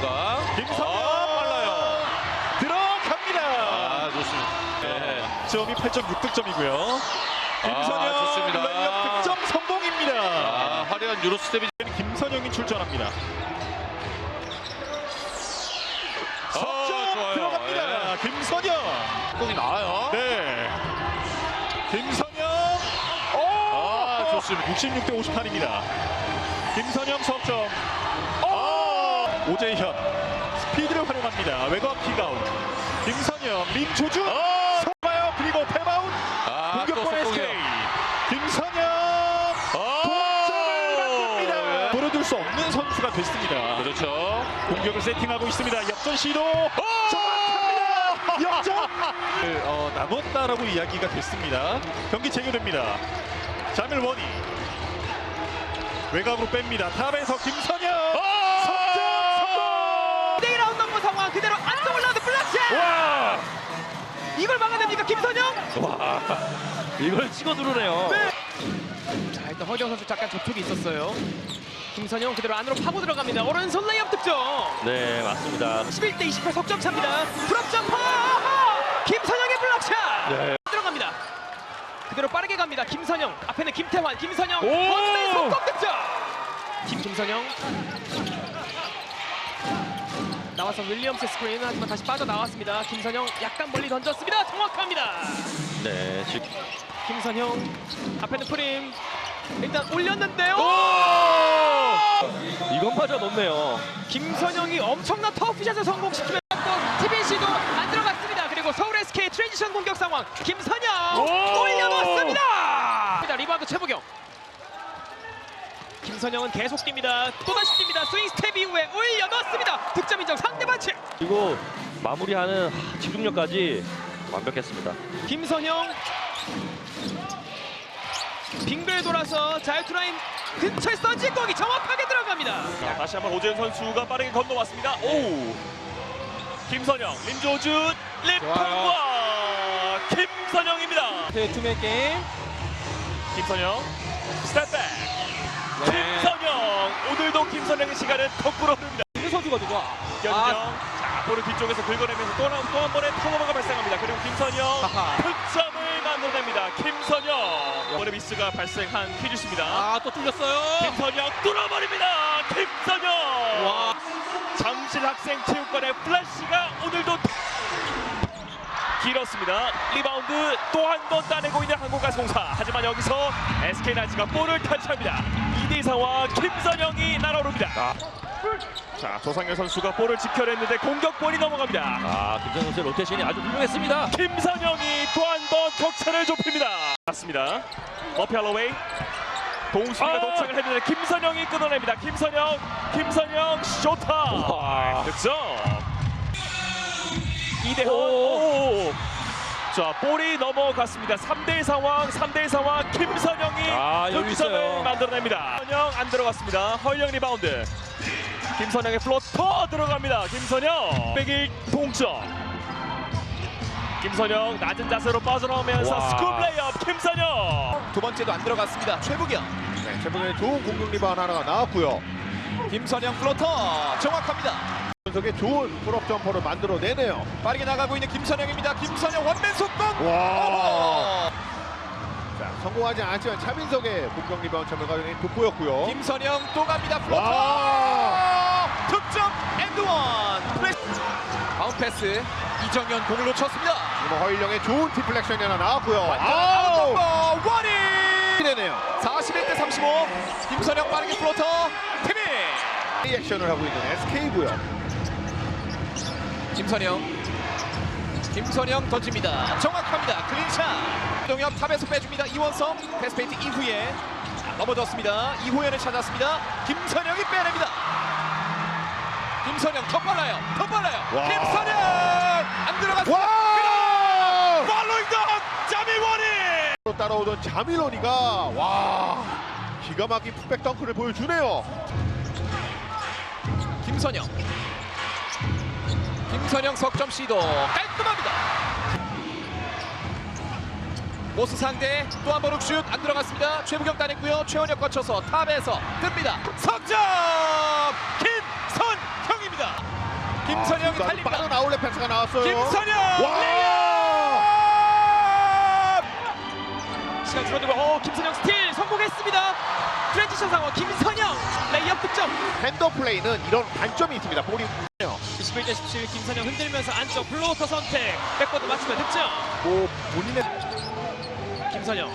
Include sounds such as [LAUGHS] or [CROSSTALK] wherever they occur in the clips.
선수가 김성현 아, 빨라요. 들어갑니다. 아 좋습니다. 네. 점이 8.6득점이고요. 김선영 아, 좋습니다. 득점 성공입니다. 아 화려한 유로 스텝이 김선영이 출전합니다. 어, 석점. 들어갑니다. 김선영. 공이 나와요. 네. 김선영. 아 오! 좋습니다. 66대 58입니다. 김선영 석점. 아! 오재현 스피드를 활용합니다. 외곽 킥아웃. 김선영 림조준 어! 속아요. 그리고 패바운 공격권의 속공이요. 스케이. 김선영 어! 동점을 만듭니다. 예. 보여줄 수 없는 선수가 됐습니다. 그렇죠. 공격을 세팅하고 있습니다. 역전 시도 정확합니다. 역전 [LAUGHS] 어, 남았다라고 이야기가 됐습니다. 경기 재개됩니다. 자밀 원이 외곽으로 뺍니다. 탑에서 김선영. 1라운드 그대로 안쪽 올라오는 블락샷! 와! 이걸 막아냅니까 김선영? 이걸 찍어 누르네요. 자 일단 허경 선수 잠깐 접촉이 있었어요. 김선영 그대로 안으로 파고 들어갑니다. 오른손 레이업 득점! 네 맞습니다. 11대 28 석점 차입니다. 풀업 점퍼! 김선영의 블락샷! 네. 들어갑니다. 그대로 빠르게 갑니다. 김선영. 앞에는 김태환. 김선영. 오! 원맨 속공 득점! 김 김선영 나와서 윌리엄스 스크린 하지만 다시 빠져나왔습니다. 김선영 약간 멀리 던졌습니다. 정확합니다. 네 지금 김선영 앞에는 프림. 일단 올렸는데요. 이건 맞아 놓네요. 김선영이 엄청난 터프샷을 성공시키면서 또 TBC도 안 들어갔습니다. 그리고 서울 SK 트랜지션 공격 상황. 김선영 오! 올려놓습니다. 자, 리바운드 최보경 김선영은 계속 뜁니다 또다시 뜁니다 스윙 스텝 이후에 올려놓습니다 득점 인정 상대 반칙 그리고 마무리하는 하, 집중력까지 완벽했습니다. 김선영 빙글 돌아서 자유투라인 근처에 던진 공이 정확하게 들어갑니다 자, 다시 한번 오재현 선수가 빠르게 건너왔습니다. 오! 김선영, 림조준, 림통과 김선영입니다. 투맨 게임 김선영, 스텝백. 김선영, 오늘도 김선영의 시간은 거꾸로 흐릅니다. 이 선수가 누가 연정, 자, 볼을 뒤쪽에서 긁어내면서 또한또한 번의 턴오버가 발생합니다. 그리고 김선영 하하. 득점을 만들어냅니다. 김선영, 볼의 미스가 발생한 퀴즈입니다. 아 또 뚫렸어요 김선영 뚫어버립니다. 김선영. 와. 잠실 학생 체육관의 플래시가 오늘도 길었습니다. 리바운드 또 한 번 따내고 있는 한국가스공사. 하지만 여기서 SK 나이츠가 볼을 탈취합니다. 2대2 상황 김선영이 날아오릅니다. 자 조상현 선수가 볼을 지켜냈는데 공격권이 넘어갑니다. 아 김선 선수의 로테이션이 아주 훌륭했습니다. 김선영이 또 한 번 격차를 좁힙니다. 맞습니다. 머피 할로웨이 동수비가 아! 도착을 했는데 김선영이 끊어냅니다. 김선영, 김선영 쇼타. 와. 득점. 이대호. 오. 자 볼이 넘어갔습니다. 3대1 상황, 3대1 상황. 김선영이 아, 여유 득점을 있어요. 만들어냅니다. 김선영 안 들어갔습니다. 허일영 리바운드. 김선영의 플로터 들어갑니다. 김선영 101 동점. 김선영 낮은 자세로 빠져나오면서 와. 스쿱 레이업 김선영. 두 번째도 안 들어갔습니다 최보경 네, 최근에 좋은 공격 리바운드 하나가 나왔고요. 김선영 플로터 정확합니다 연속에 좋은 풀업 점퍼를 만들어내네요. 빠르게 나가고 있는 김선영입니다 김선영 원맨 속공 와. 자, 성공하지 않았지만 차민석의 공격 리바운드 참여가 돋보였고요. 김선영 또 갑니다 플로터 와. 득점 엔드원 플래시 바운 패스 이정현 공을 놓쳤습니다 이번 허일영의 좋은 디플렉션이 하나 나왔고요. 아웃 원이 되네요. 41대 35 김선영 빠르게 플로터 팀이 리액션을 하고 있는 SK고요. 김선영. 김선영 던집니다. 정확합니다. 클린샷. 동엽 탑에서 빼줍니다. 이원성. 패스페이트 이후에 자, 넘어졌습니다. 이호연을 찾았습니다. 김선영이 빼냅니다. 김선영 더 빨라요. 더 빨라요. 와. 김선영! 안 들어갔습니다. 와! 팔로잉 더 자밀원이. 또 따라오던 자밀로니가 와 기가 막힌 풋백 덩크를 보여주네요. 김선영 김선영 석점 시도 깔끔합니다 모스 상대 또 한 번 훅슛 안 들어갔습니다 최부경 따냈고요 최원혁 거쳐서 탑에서 뜹니다 석점 김선형입니다. 김선영이 아, 달립니다. 빠른 아울렛 패스가 나왔어요. 김선영 와! 시간 줄어들고 어 김선영 스틸 성공했습니다. 트랜지션 상황 김선영 레이업 득점. 핸더 플레이는 이런 단점이 있습니다. 볼이 21대 17 김선영 흔들면서 안쪽 플로터 선택 백보드 맞추면 득점. 뭐 본인의 김선영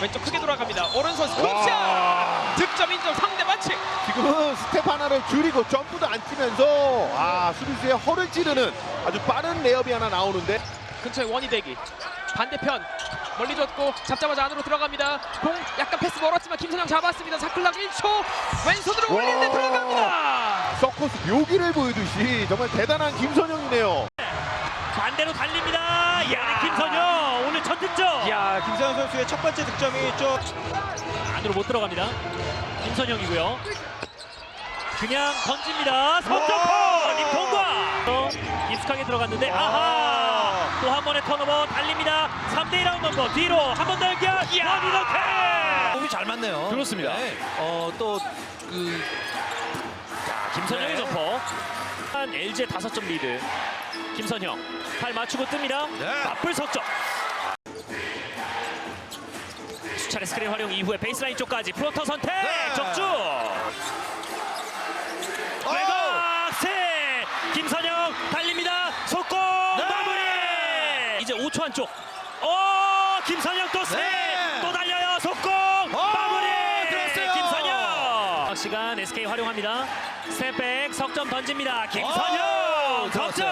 왼쪽 크게 돌아갑니다. 오른손 와. 스코차 득점 인정 상대 반칙. 지금은 스텝 하나를 줄이고 점프도 안 뛰면서 아 수비수의 허를 찌르는 아주 빠른 레이업이 하나 나오는데 근처에 원이 대기 반대편 멀리 줬고 잡자마자 안으로 들어갑니다 공 약간 패스 멀었지만 김선영 잡았습니다 사클락 1초 왼손으로 올리는데 와. 들어갑니다 서커스 묘기를 보여주시 정말 대단한 김선영이네요. 반대로 달립니다. 야, 김선영 오늘 첫 득점. 야 김선영 선수의 첫 번째 득점이 좀 안으로 못 들어갑니다. 김선영이고요. 그냥 던집니다. 석점포 임통과 어, 깊숙하게 들어갔는데 아하 또 한 번의 턴오버 달립니다. 3대 1 라운드 넘버 뒤로 한 번 더 연결 원이렇게 공이 잘 맞네요. 그렇습니다. 어또 그 김선영의 네. 점퍼 한 LG의 5점 리드 김선영 팔 맞추고 뜹니다. 네. 맞불 석점 수차례 스크린 활용 이후에 베이스라인 쪽까지 플로터 선택 네. 적중 외곽세 김선영 달립니다 속공 네. 5초 안쪽. 오 김선영 또 세. 네. 또 달려요. 속공. 마무리. 들었어요. 김선영 시간 SK 활용합니다. 스텝백 석점 던집니다. 김선영 오, 석점